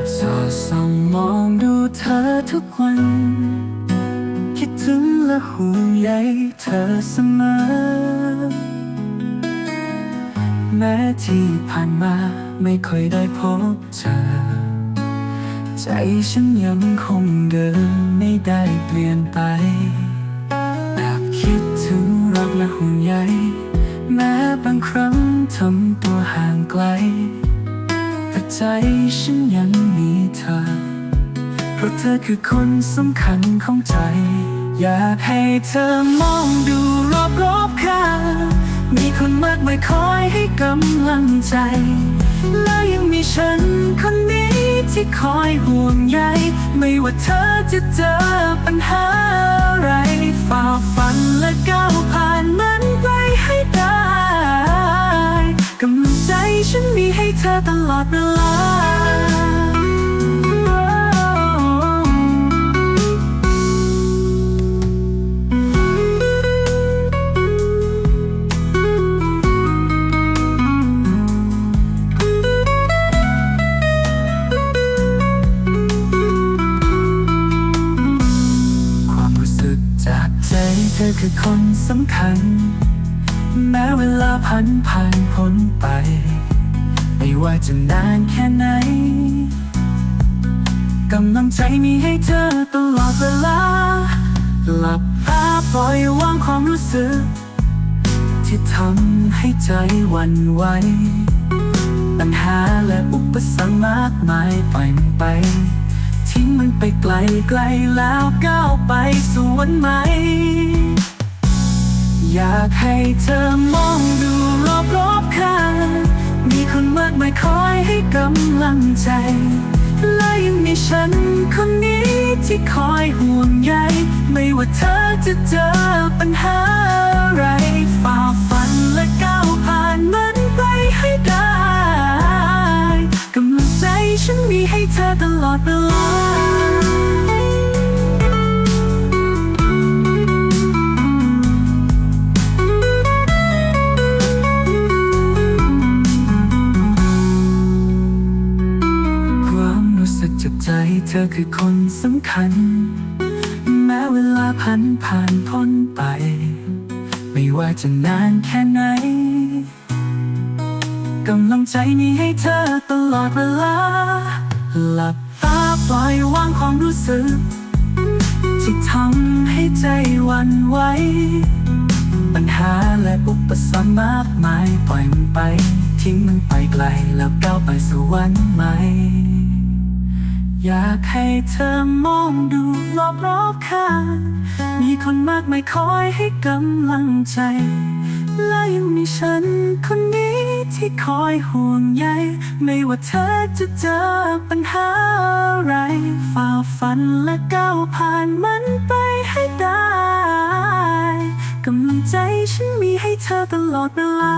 อบสอดส่องมองดูเธอทุกวัน คิดถึงและห่วงใยเธอเสมอ แม้ที่ผ่านมาไม่ค่อยได้พบเธอ ใจฉันยังคงเดิมไม่ได้เปลี่ยนไปแอบคิดถึงรักและห่วงใยแม้บางครั้งทำตัวห่างไกล ใจฉันยังมีเธอ เพราะเธอคือคนสำคัญของใจ อยากให้เธอมองดูรอบรอบๆข้างมีคนมากมายคอยให้กำลังใจ และยังมีฉันคนนี้ที่คอยห่วงใย ไม่ว่าเธอจะเจอปัญหาอะไรฝ่า อตลอดเวลา ความรู้สึกจากใจเธอคือคนสำคัญ แม้เวลาผ่านผ่านพ้นไป ไม่ว่าจะนานแค่ไหน กำลังใจมีให้เธอตลอดเวลา หลับตาปล่อยวางความรู้สึก ที่ทำให้ใจวันไหวปัญหาและอุปสรรคมากมายปล่อยมันไป ทิ้งมันไปไกลไกลแล้วก้าวไปสู่วันใหม่อยากให้เธอมองดูรอบรอบๆข้าง คนมากมายคอยให้กำลังใจ และยังมีฉันคนนี้ที่คอยห่วงใย ไม่ว่าเธอจะเจอปัญหาอะไรฝ่าฟันและก้าวผ่านมันไปให้ได้ กำลังใจฉันมีให้เธอตลอดเวลา จากใจเธอคือคนสำคัญ แม้เวลาผ่านผ่านพ้นไป ไม่ว่าจะนานแค่ไหนกำลังใจนี้ให้เธอตลอดเวลา หลับตาปล่อยวางความรู้สึก ที่ทำให้ใจวันไหวปัญหาและอุปสรรคมากมาย ปล่อยมันไป ทิ้งมันไปไกลแล้วก้าวไปสู่วันใหม่ อยากให้เธอมองดูรอบรอบข้างมีคนมากมายคอยให้กำลังใจ และยังมีฉันคนนี้ที่คอยห่วงใย ไม่ว่าเธอจะเจอปัญหาอะไร ฝ่าฟันและก้าวผ่านมันไปให้ได้กำลังใจฉันมีให้เธอตลอดเวลา